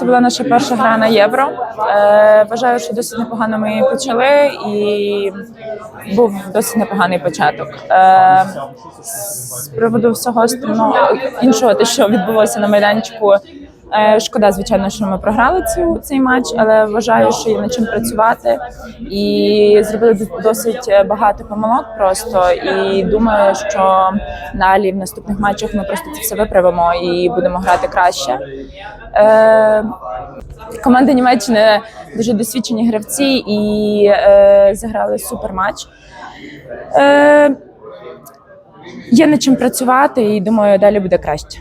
Це була наша перша гра на євро. Е, вважаю, що досить непогано ми почали, і був досить непоганий початок. Е, з приводу всього остального іншого, те, що відбулося на майданчику. Е, Шкода, звичайно, що ми програли цю цей матч, але вважаю, що є над чим працювати і зробили досить багато помилок. Просто і думаю, що далі в наступних матчах ми просто це все виправимо і будемо грати краще. Е, команда Німеччини дуже досвідчені гравці і е, зіграли супер матч. Е, є над чим працювати, і думаю, далі буде краще.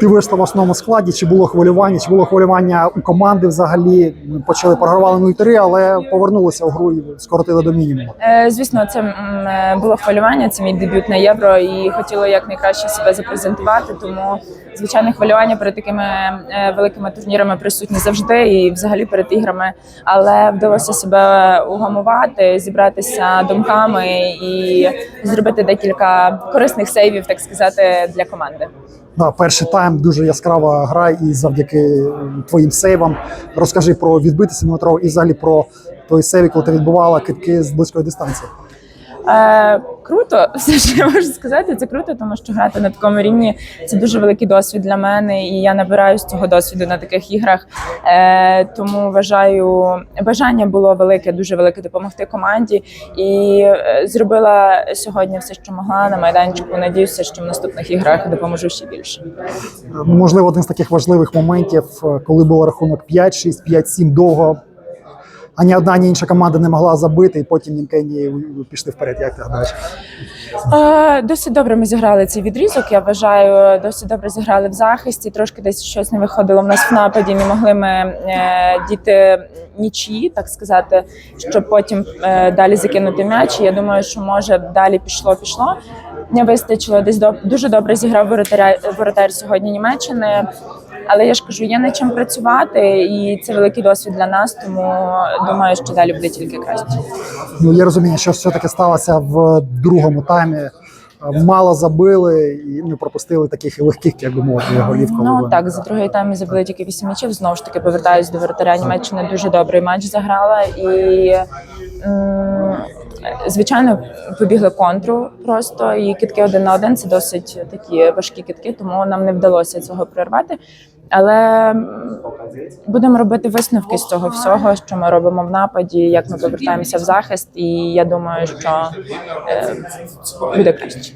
Ти вийшла в основному складі. Чи було хвилювання? Чи було хвилювання у команди взагалі? Ми Почали програвали 0-3, але повернулися в гру і скоротили до мінімуму. Е, Звісно, це е, було хвилювання. Це мій дебют на євро, і хотіла якнайкраще себе запрезентувати. Тому звичайно хвилювання перед такими е, великими турнірами присутні завжди, і взагалі перед іграми. Але вдалося себе угамувати, зібратися думками і зробити декілька корисних сейвів, так сказати, для команди. Да, перший тайм дуже яскрава гра, і завдяки е, твоїм сейвам. Розкажи про відбитися метро і взагалі про той сейв, коли ти відбувала китки з близької дистанції. Е, круто, все що я можу сказати, це круто, тому що грати на такому рівні це дуже великий досвід для мене, і я набираю з цього досвіду на таких іграх. Е, тому вважаю, бажання було велике, дуже велике допомогти команді. І е, зробила сьогодні все, що могла на майданчику. Надіюся, що в наступних іграх допоможу ще більше. Е, Можливо, один з таких важливих моментів, е, коли був рахунок 5-6, 5-7 довго. Ані одна, ані інша команда не могла забити, і потім Нінкені пішли вперед. Як ти гадаєш? Е, Досить добре ми зіграли цей відрізок. Я вважаю, досить добре зіграли в захисті. Трошки десь щось не виходило в нас в нападі. Не могли ми е, діти нічиї, так сказати, щоб потім е, далі закинути м'яч. Я думаю, що може далі пішло, пішло. Не вистачило десь до дуже добре зіграв воротаря воротар сьогодні Німеччини. Але я ж кажу, є над чим працювати, і це великий досвід для нас. Тому думаю, що далі буде тільки краще. Ну, є розуміння, що все-таки сталося в другому таймі. Е, Мало забили і ну, пропустили таких легких, як би мовити, голів. Ну так, за другий тайм забили тільки 8 м'ячів. Знову ж таки, повертаюсь до воротаря. Німеччина дуже добрий матч заграла і. м, Звичайно, побігли контру просто і китки один на один. Це досить такі важкі китки, тому нам не вдалося цього прорвати. Але будемо робити висновки з цього всього, що ми робимо в нападі, як ми повертаємося в захист, і я думаю, що е, буде краще.